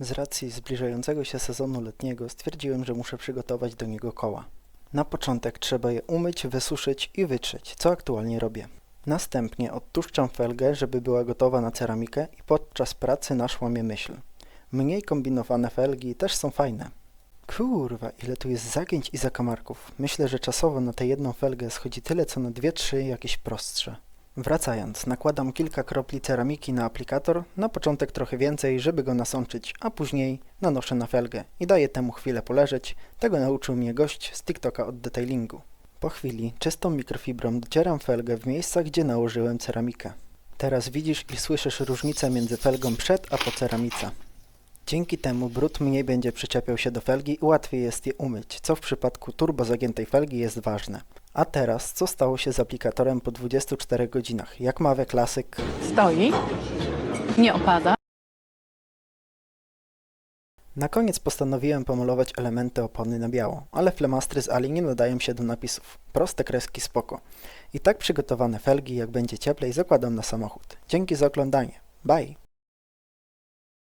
Z racji zbliżającego się sezonu letniego stwierdziłem, że muszę przygotować do niego koła. Na początek trzeba je umyć, wysuszyć i wytrzeć, co aktualnie robię. Następnie odtłuszczam felgę, żeby była gotowa na ceramikę i podczas pracy naszła mnie myśl. Mniej kombinowane felgi też są fajne. Kurwa, ile tu jest zagięć i zakamarków. Myślę, że czasowo na tę jedną felgę schodzi tyle, co na dwie, trzy jakieś prostsze. Wracając, nakładam kilka kropli ceramiki na aplikator, na początek trochę więcej, żeby go nasączyć, a później nanoszę na felgę i daję temu chwilę poleżeć. Tego nauczył mnie gość z TikToka od detailingu. Po chwili czystą mikrofibrą docieram felgę w miejscach, gdzie nałożyłem ceramikę. Teraz widzisz i słyszysz różnicę między felgą przed a po ceramice. Dzięki temu brud mniej będzie przyczepiał się do felgi i łatwiej jest je umyć, co w przypadku turbo zagiętej felgi jest ważne. A teraz, co stało się z aplikatorem po 24 godzinach? Jak mawia klasyk, Stoi, nie opada. Na koniec postanowiłem pomalować elementy opony na biało, ale flamastry z Ali nie nadają się do napisów. Proste kreski spoko. I tak przygotowane felgi, jak będzie cieplej, zakładam na samochód. Dzięki za oglądanie. Bye!